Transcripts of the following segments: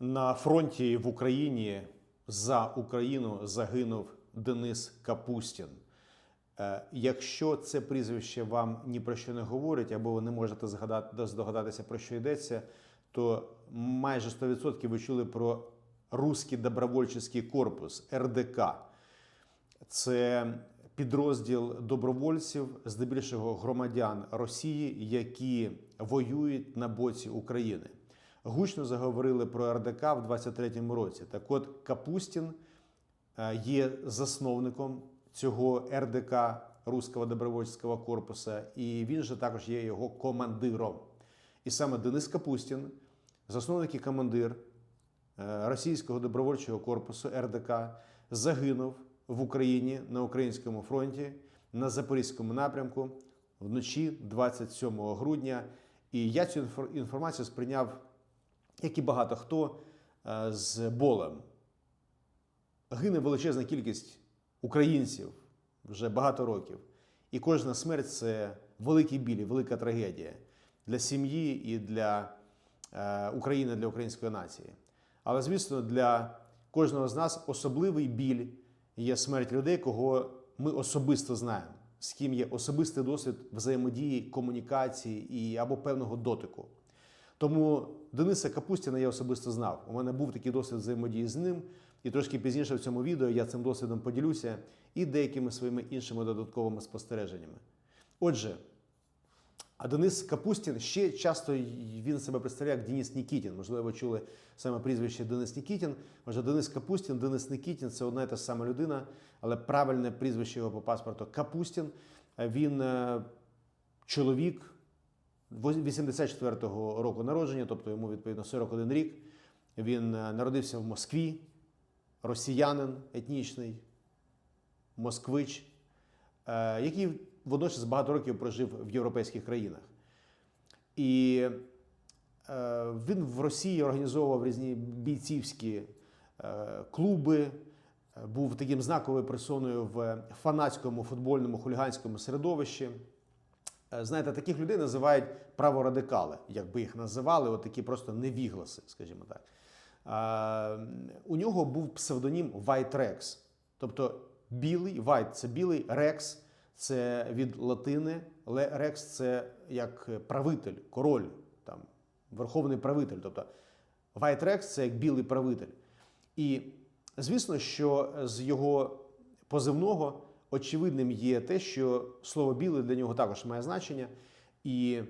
На фронті в Україні за Україну загинув Денис Капустін. Е, Якщо це прізвище вам ні про що не говорить, або ви не можете згадати, здогадатися, про що йдеться, то майже 100% ви чули про Руський добровольчий корпус РДК. Це підрозділ добровольців, здебільшого громадян Росії, які воюють на боці України. Гучно заговорили про РДК в 23-му році. Так от Капустін е, є засновником цього РДК Руського добровольчого корпусу, і він же також є його командиром. І саме Денис Капустін, засновник і командир е, Російського добровольчого корпусу РДК, загинув в Україні на українському фронті на Запорізькому напрямку вночі 27 грудня. І я цю інформацію сприйняв, як і багато хто, е, з болем. Гине величезна кількість українців вже багато років. І кожна смерть це великий біль, велика трагедія для сім'ї і для е, України, для української нації. Але, звісно, для кожного з нас особливий біль є смерть людей, кого ми особисто знаємо, з ким є особистий досвід взаємодії, комунікації і або певного дотику. Тому Дениса Капустіна я особисто знав. У мене був такий досвід взаємодії з ним, і трошки пізніше в цьому відео я цим досвідом поділюся і деякими своїми іншими додатковими спостереженнями. Отже, а Денис Капустін ще часто він себе представляє як Денис Нікітін. Можливо, ви чули саме прізвище Денис Нікітін. Отже, Денис Капустін, Денис Нікітін це одна і та сама людина, але правильне прізвище його по паспорту Капустін. Він е, чоловік 84-го року народження, тобто йому відповідно 41 рік. Він е, народився в Москві, росіянин етнічний, москвич, е, який водночас багато років прожив в європейських країнах. І е, він в Росії організовував різні бійцівські клуби, був таким знаковою персоною в фанатському футбольному хуліганському середовищі. Е, Знаєте, таких людей називають праворадикали, як би їх називали, от такі просто невігласи, скажімо так. Е, У нього був псевдонім White Rex, тобто білий, White – це білий, Rex – це від латини, Rex – це як правитель, король, там, верховний правитель. Тобто White Rex – це як білий правитель. І звісно, що з його позивного очевидним є те, що слово білий для нього також має значення, і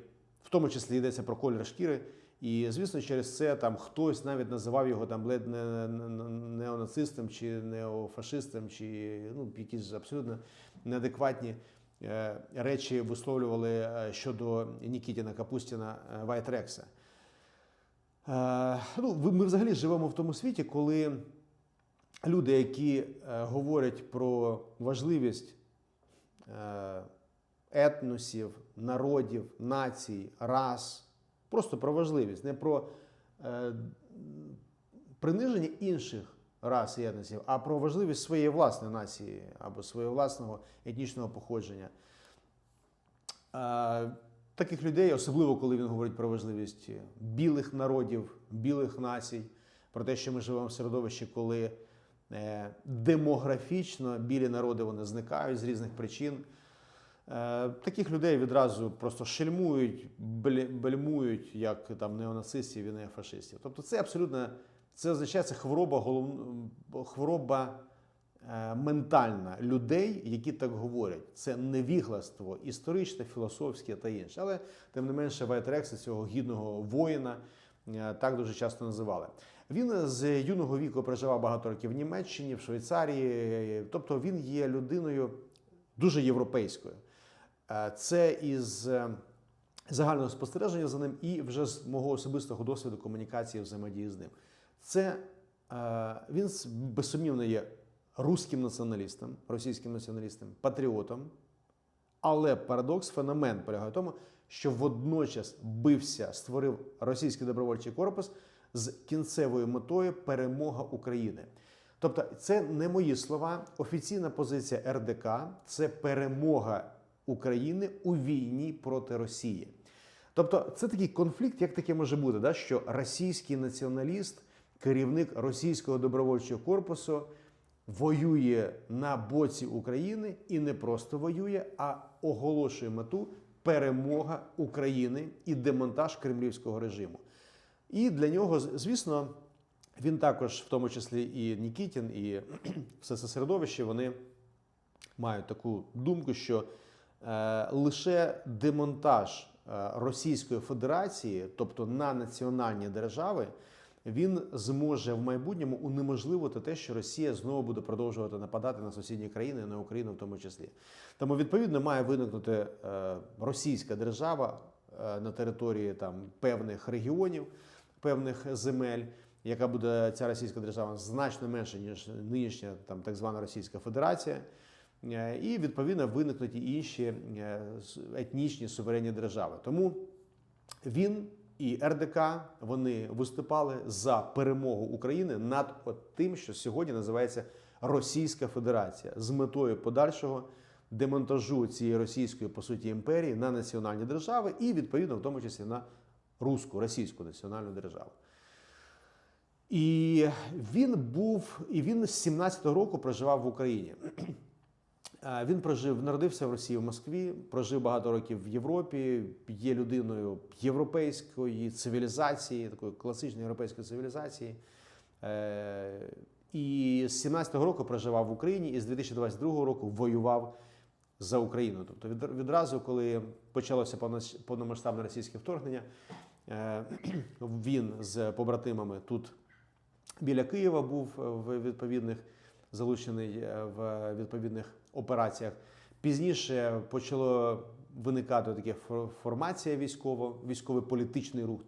в тому числі йдеться про колір шкіри. І звісно, через це там хтось навіть називав його там ледь не не- не- неонацистом чи неофашистом, чи ну, якісь абсолютно неадекватні е, речі висловлювали е, щодо Нікітіна Капустіна е, Вайтрекса. Ну, ми взагалі живемо в тому світі, коли люди, які е, говорять про важливість е, етносів, народів, націй, рас, просто про важливість, не про е, приниження інших рас і етносів, а про важливість своєї власної нації або свого власного етнічного походження. Таких людей, особливо коли він говорить про важливість білих народів, білих націй, про те, що ми живемо в середовищі, коли демографічно білі народи вони зникають з різних причин. Е, Таких людей відразу просто шельмують, бельмують, як там неонацистів і неофашистів. Тобто це абсолютно це означає це хвороба, голов... хвороба е, ментальна людей, які так говорять. Це невігластво історичне, філософське та інше. Але тим не менше, Вайтрекса, цього гідного воїна, е, так дуже часто називали. Він з юного віку проживав багато років в Німеччині, в Швейцарії. Тобто він є людиною дуже європейською. Е, Це із е, загального спостереження за ним і вже з мого особистого досвіду комунікації взаємодії з ним. Це е, він безсумнівно є руським націоналістом, російським націоналістом, патріотом. Але парадокс, феномен полягає в тому, що водночас бився, створив російський добровольчий корпус з кінцевою метою перемога України. Тобто, це не мої слова. Офіційна позиція РДК це перемога України у війні проти Росії. Тобто, це такий конфлікт, як таке може бути, да? що російський націоналіст керівник російського добровольчого корпусу воює на боці України і не просто воює, а оголошує мету перемога України і демонтаж кремлівського режиму. І для нього, звісно, він також, в тому числі і Нікітін, і все це середовище, вони мають таку думку, що е, лише демонтаж е, Російської Федерації, тобто на національні держави, він зможе в майбутньому унеможливити те, що Росія знову буде продовжувати нападати на сусідні країни, на Україну в тому числі. Тому відповідно має виникнути е, російська держава е, на території там певних регіонів, певних земель. Яка буде ця російська держава значно менше ніж нинішня там так звана Російська Федерація, Е, і відповідно виникнуть і інші е, етнічні суверенні держави. Тому він і РДК вони виступали за перемогу України над тим, що сьогодні називається Російська Федерація, з метою подальшого демонтажу цієї російської по суті імперії на національні держави і відповідно в тому числі на руську російську національну державу. І він був, і він з 17-го року проживав в Україні. Е, Він прожив, народився в Росії в Москві, прожив багато років в Європі, є людиною європейської цивілізації, такої класичної європейської цивілізації. Е, І з 17-го року проживав в Україні, і з 2022 року воював за Україну. Тобто відразу, коли почалося повномасштабне російське вторгнення, він з побратимами тут біля Києва був е, в відповідних залучений е, в відповідних операціях. Пізніше почало виникати таке формація військова, військово-політичний рух,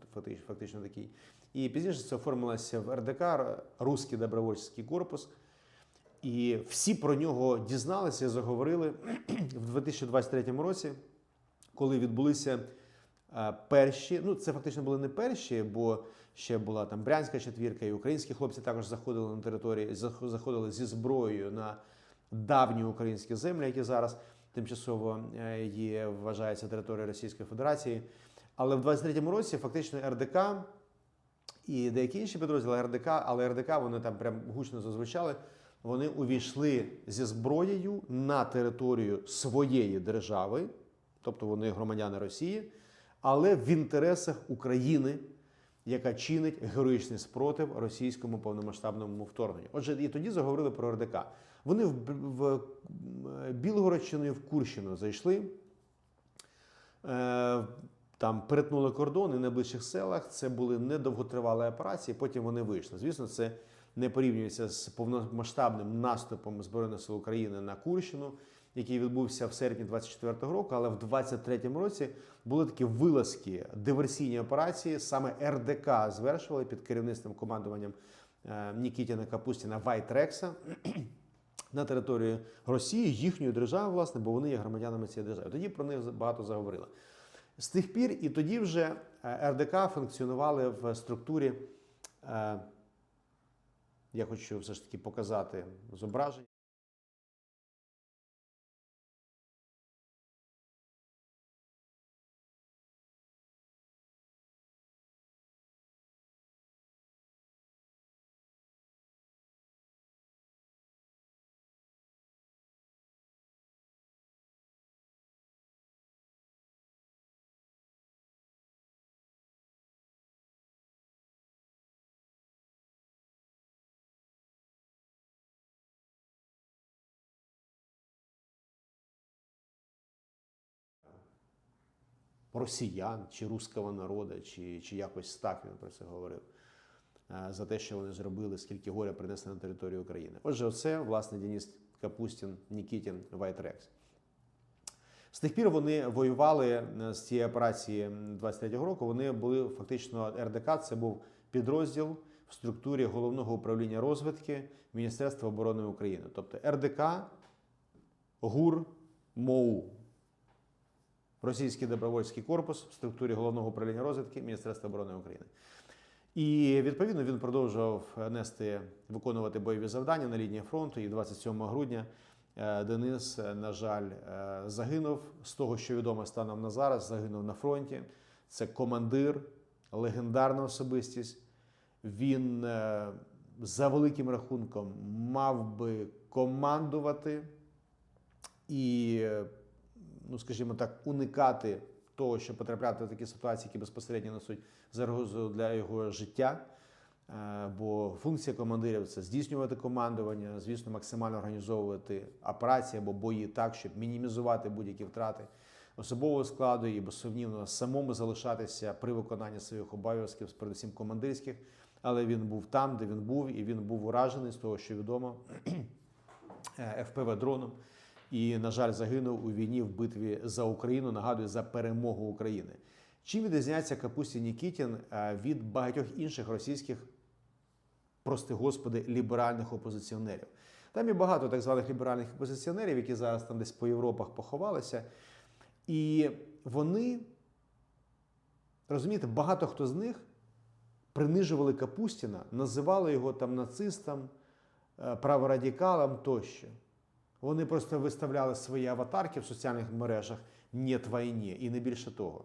фактично, такий. І пізніше це оформилося в РДК, Руський добровольчий корпус. І всі про нього дізналися заговорили в 2023 році, коли відбулися е, перші. Ну, це фактично були не перші, бо ще була там брянська четвірка, і українські хлопці також заходили на території, заходили зі зброєю на давні українські землі, які зараз тимчасово е, є, вважається територією Російської Федерації. Але в 23-му році фактично РДК і деякі інші підрозділи РДК, але РДК вони там прям гучно зазвучали. Вони увійшли зі зброєю на територію своєї держави, тобто вони громадяни Росії, але в інтересах України, яка чинить героїчний спротив російському повномасштабному вторгненню. Отже, і тоді заговорили про РДК. Вони в, в Білгородщину і в Курщину зайшли. Е, Там перетнули кордон і в найближчих селах. Це були недовготривалі операції. Потім вони вийшли. Звісно, це не порівнюється з повномасштабним наступом Збройних сил України на Курщину, який відбувся в серпні 24-го року. Але в 23-му році були такі вилазки, диверсійні операції. Саме РДК звершували під керівництвом командуванням е, Нікітіна Капустіна Вайтрекса на території Росії, їхньої держави, власне, бо вони є громадянами цієї держави. Тоді про них багато заговорили. З тих пір і тоді вже е, РДК функціонували в структурі. е, Я хочу все ж таки показати зображення. Росіян чи руського народу, чи, чи якось так він про це говорив. е, За те, що вони зробили, скільки горя принесли на територію України. Отже, оце, власне, Деніс Капустін, Нікітін, Вайтрекс. З тих пір вони воювали е, з цієї операції 23-го року. Вони були фактично РДК. Це був підрозділ в структурі головного управління розвідки Міністерства оборони України. Тобто РДК, ГУР, МОУ. Російський добровольський корпус в структурі головного управління розвідки Міністерства оборони України. І відповідно він продовжував нести виконувати бойові завдання на лінії фронту. І 27 грудня е, Денис, е, на жаль, е, загинув. З того, що відомо станом на зараз, загинув на фронті. Це командир, легендарна особистість, він за великим рахунком мав би командувати і, ну скажімо так, уникати того, що потрапляти в такі ситуації, які безпосередньо несуть загрозу для його життя. Е, Бо функція командирів це здійснювати командування, звісно, максимально організовувати операції або бої так, щоб мінімізувати будь-які втрати особового складу і безсумнівно самому залишатися при виконанні своїх обов'язків, передусім командирських. Але він був там, де він був, і він був уражений з того, що відомо е, ФПВ дроном. І, на жаль, загинув у війні в битві за Україну. Нагадую, за перемогу України. Чим відрізняється Капустін Нікітін е, від багатьох інших російських, прости господи, ліберальних опозиціонерів? Там є багато так званих ліберальних опозиціонерів, які зараз там десь по Європах поховалися. І вони, розумієте, багато хто з них принижували Капустіна, називали його там нацистом, е, праворадикалом тощо. Вони просто виставляли свої аватарки в соціальних мережах «Нєт війні» і не більше того.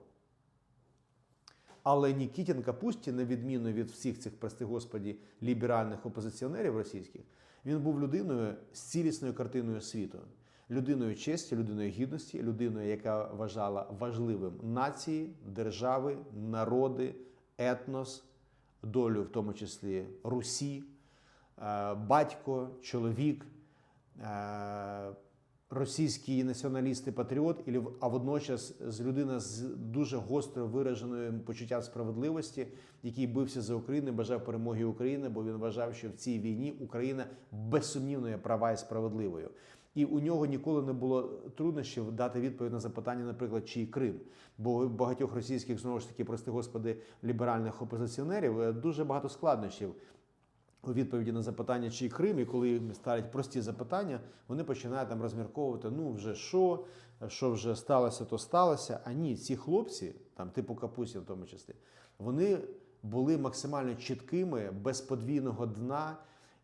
Але Нікітін Капустін, на відміну від всіх цих, прости господі, ліберальних опозиціонерів російських, він був людиною з цілісною картиною світу, людиною честі, людиною гідності, людиною, яка вважала важливим нації, держави, народи, етнос, долю, в тому числі Русі, е, батько, чоловік. Е, Російський націоналіст і патріот, а водночас з людина з дуже гостро вираженою почуттям справедливості, який бився за Україну, бажав перемоги України, бо він вважав, що в цій війні Україна безсумнівно є права і справедливою. І у нього ніколи не було труднощів дати відповідь на запитання, наприклад, чий Крим. Бо багатьох російських знову ж таки, прости господи, ліберальних опозиціонерів е, дуже багато складнощів у відповіді на запитання, чий Крим, і коли їм ставлять прості запитання, вони починають там розмірковувати: ну вже що, що вже сталося, то сталося. А ні, ці хлопці, там типу Капусі, в тому числі, вони були максимально чіткими, без подвійного дна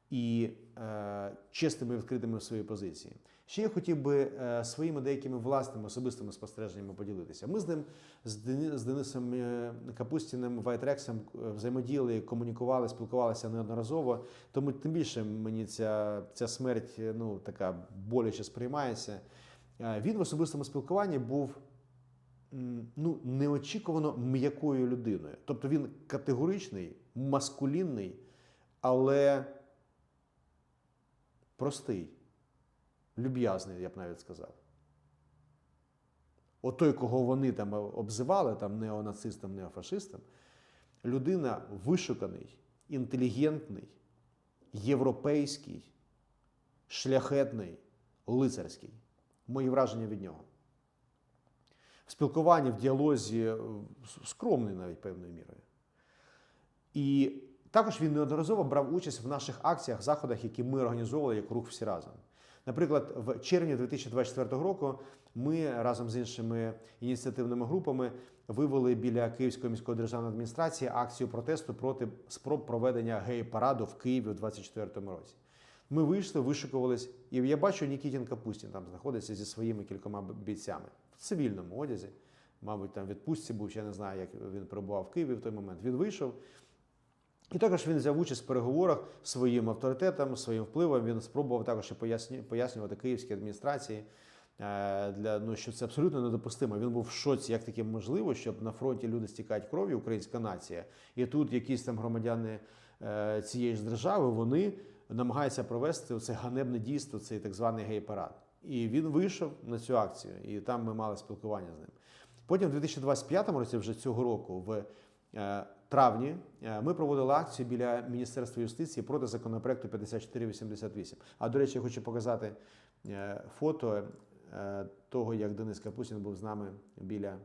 і е, чесними відкритими в своїй позиції. Ще я хотів би е, своїми деякими власними особистими спостереженнями поділитися. Ми з ним з, Денисом е, Капустіним Вайтрексом е, взаємодіяли, комунікували, спілкувалися неодноразово. Тому тим більше мені ця, ця смерть ну, така боляче сприймається. Він в особистому спілкуванні був ну, неочікувано м'якою людиною. Тобто він категоричний, маскулінний, але простий, люб'язний, я б навіть сказав. От той, кого вони там обзивали, там неонацистом, неофашистом, людина вишуканий, інтелігентний, європейський, шляхетний, лицарський. Мої враження від нього. В спілкуванні, в діалозі е, скромний навіть певною мірою. І також він неодноразово брав участь в наших акціях, заходах, які ми організовували як рух всі разом. Наприклад, в червні 2024 року ми разом з іншими ініціативними групами вивели біля Київської міської державної адміністрації акцію протесту проти спроб проведення гей-параду в Києві у 2024 році. Ми вийшли, вишикувались, і я бачу, Нікітін Капустін там знаходиться зі своїми кількома бійцями в цивільному одязі. Мабуть, там відпустці був, я не знаю, як він перебував в Києві в той момент. Він вийшов. І також він взяв участь в переговорах своїм авторитетом, своїм впливом. Він спробував також і поясню- пояснювати київській адміністрації, е, для, ну, що це абсолютно недопустимо. Він був в шоці, як таке можливо, щоб на фронті люди стікають кров'ю, українська нація, і тут якісь там громадяни е, цієї ж держави вони намагаються провести це ганебне дійство, цей так званий гей-парад. І він вийшов на цю акцію, і там ми мали спілкування з ним. Потім, в 2025 році, вже цього року, в е, травні, е, ми проводили акцію біля Міністерства юстиції проти законопроекту 5488. А до речі, я хочу показати е, фото е, того, як Денис Капусін був з нами біля.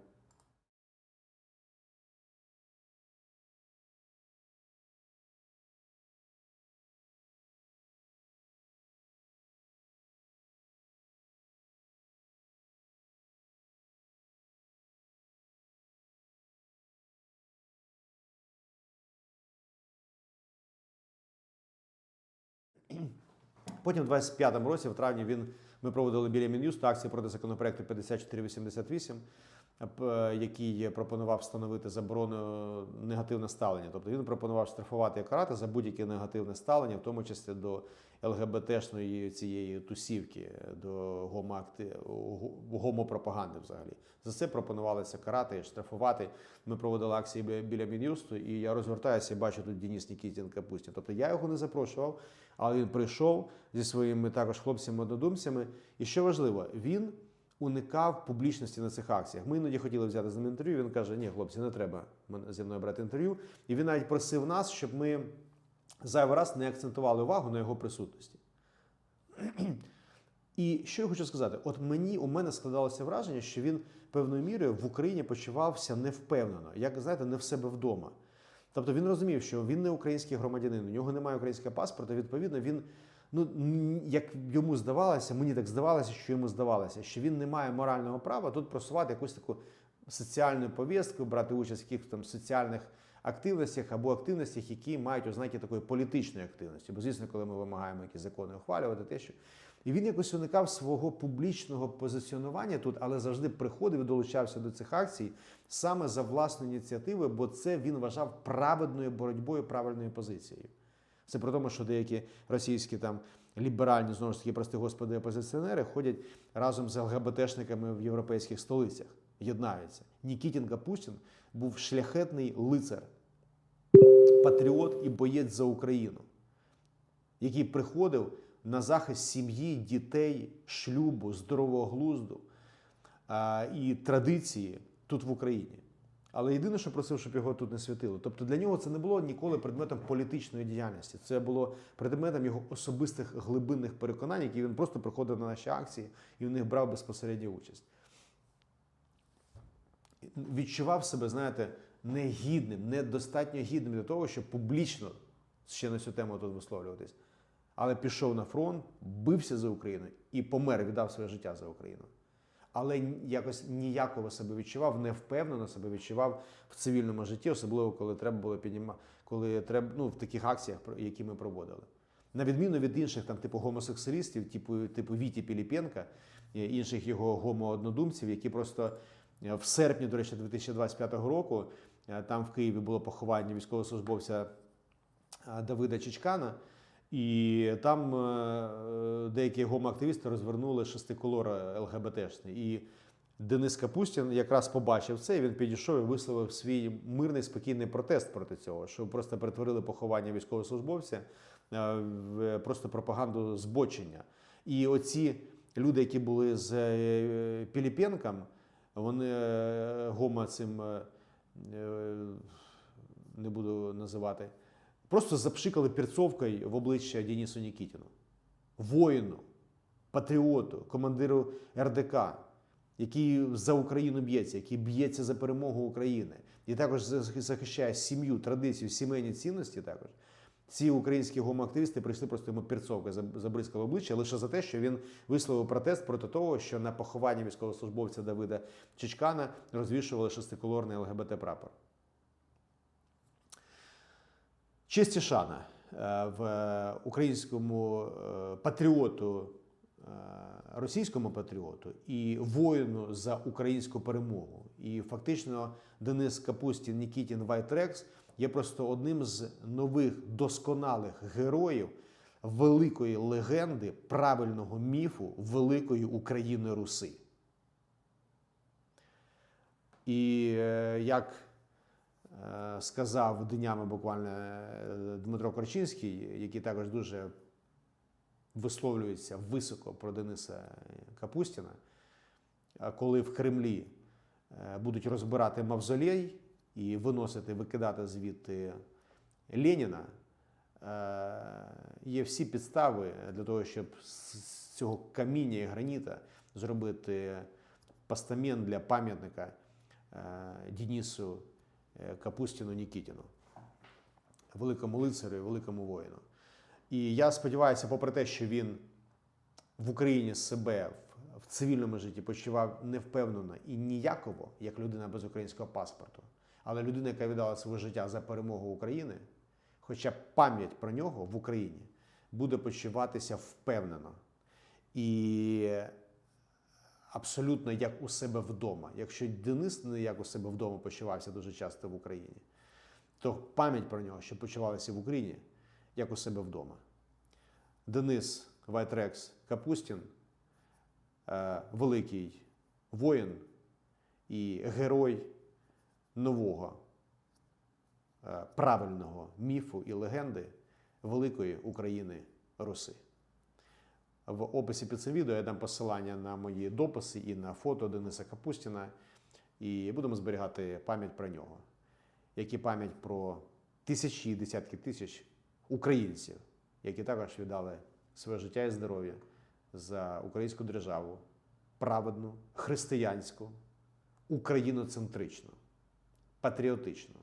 Потім, в 25-му році, в травні, він, ми проводили біля Мін'юсту акції проти законопроекту 5488. який пропонував встановити заборону негативне ставлення. Тобто він пропонував штрафувати і карати за будь-яке негативне ставлення, в тому числі до ЛГБТшної цієї тусівки, до гомопропаганди взагалі. За це пропонувалося карати, штрафувати. Ми проводили акції біля Мін'юсту, і я розвертаюся і бачу тут Денис Нікітін Капустін. Тобто я його не запрошував, але він прийшов зі своїми також хлопцями-однодумцями. І що важливо, він уникав публічності на цих акціях. Ми іноді хотіли взяти з ним інтерв'ю. Він каже: Ні, хлопці, не треба зі мною брати інтерв'ю. І він навіть просив нас, щоб ми зайвий раз не акцентували увагу на його присутності. І що я хочу сказати? От мені у мене складалося враження, що він певною мірою в Україні почувався невпевнено, як знаєте, не в себе вдома. Тобто він розумів, що він не український громадянин, у нього немає українського паспорта. Відповідно, він, ну як йому здавалося, мені так здавалося, що йому здавалося, що він не має морального права тут просувати якусь таку соціальну повістку, брати участь в якихось там соціальних активностях або активностях, які мають ознаки такої політичної активності. Бо, звісно, коли ми вимагаємо якісь закони ухвалювати, те, що і він якось уникав свого публічного позиціонування тут, але завжди приходив і долучався до цих акцій саме за власну ініціативу, бо це він вважав праведною боротьбою, правильною позицією. Це при тому, що деякі російські там ліберальні, знову ж таки, прости господи, опозиціонери ходять разом з ЛГБТшниками в європейських столицях, єднаються. Нікітін Капустін був шляхетний лицар, патріот і боєць за Україну, який приходив на захист сім'ї, дітей, шлюбу, здорового глузду а, і традиції тут в Україні. Але єдине, що просив, щоб його тут не світило. Тобто для нього це не було ніколи предметом політичної діяльності. Це було предметом його особистих глибинних переконань, які він просто приходив на наші акції і в них брав безпосередню участь. Відчував себе, знаєте, негідним, недостатньо гідним для того, щоб публічно ще на цю тему тут висловлюватись. Але пішов на фронт, бився за Україну і помер, віддав своє життя за Україну але якось ніяково себе відчував, невпевнено себе відчував в цивільному житті, особливо коли треба було піднімати, коли треба ну, в таких акціях, які ми проводили. На відміну від інших, там, типу гомосексуалістів, типу, типу Віті Піліпенка, інших його гомооднодумців, які просто е, в серпні, до речі, 2025 року е, там в Києві було поховання військовослужбовця е, Давида Чичкана. І там е, деякі гомоактивісти розвернули шестиколора ЛГБТшний. І Денис Капустін якраз побачив це. і Він підійшов і висловив свій мирний спокійний протест проти цього, що просто перетворили поховання військовослужбовця е, в просто пропаганду збочення. І оці люди, які були з е, Піліпенком, вони е, гомо цим е, е, не буду називати. Просто запшикали перцовкою в обличчя Денису Нікітіну, воїну, патріоту, командиру РДК, який за Україну б'ється, який б'ється за перемогу України, і також захищає сім'ю, традицію, сімейні цінності. Також ці українські гомоактивісти прийшли просто йому перцовкою, забризкали обличчя лише за те, що він висловив протест проти того, що на похованні військовослужбовця Давида Чичкана розвішували шестиколорний ЛГБТ прапор. Честь і шана е, в українському е, патріоту, е, російському патріоту і воїну за українську перемогу. І фактично Денис Капустін, Нікітін Вайтрекс є просто одним з нових досконалих героїв великої легенди, правильного міфу великої України Руси. І е, як сказав днями буквально е, Дмитро Корчинський, який також дуже висловлюється високо про Дениса Капустіна, коли в Кремлі е, будуть розбирати мавзолей і виносити, викидати звідти Леніна, е, є всі підстави для того, щоб з цього каміння і граніта зробити постамент для пам'ятника е, Денису е, Капустіну Нікітіну, великому лицарю, і великому воїну. І я сподіваюся, попри те, що він в Україні себе в, в цивільному житті почував невпевнено і ніяково, як людина без українського паспорту, але людина, яка віддала своє життя за перемогу України, хоча пам'ять про нього в Україні буде почуватися впевнено. І абсолютно як у себе вдома. Якщо Денис не як у себе вдома почувався дуже часто в Україні, то пам'ять про нього, що почувалася в Україні, як у себе вдома. Денис Вайтрекс Капустін, е, великий воїн і герой нового е, правильного міфу і легенди великої України Руси. В описі під цим відео я дам посилання на мої дописи і на фото Дениса Капустіна. І будемо зберігати пам'ять про нього, як і пам'ять про тисячі, і десятки тисяч українців, які також віддали своє життя і здоров'я за українську державу, праведну, християнську, україноцентричну, патріотичну,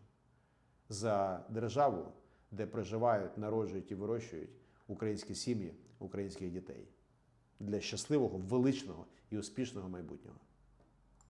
за державу, де проживають, народжують і вирощують українські сім'ї, українських дітей для щасливого, величного і успішного майбутнього.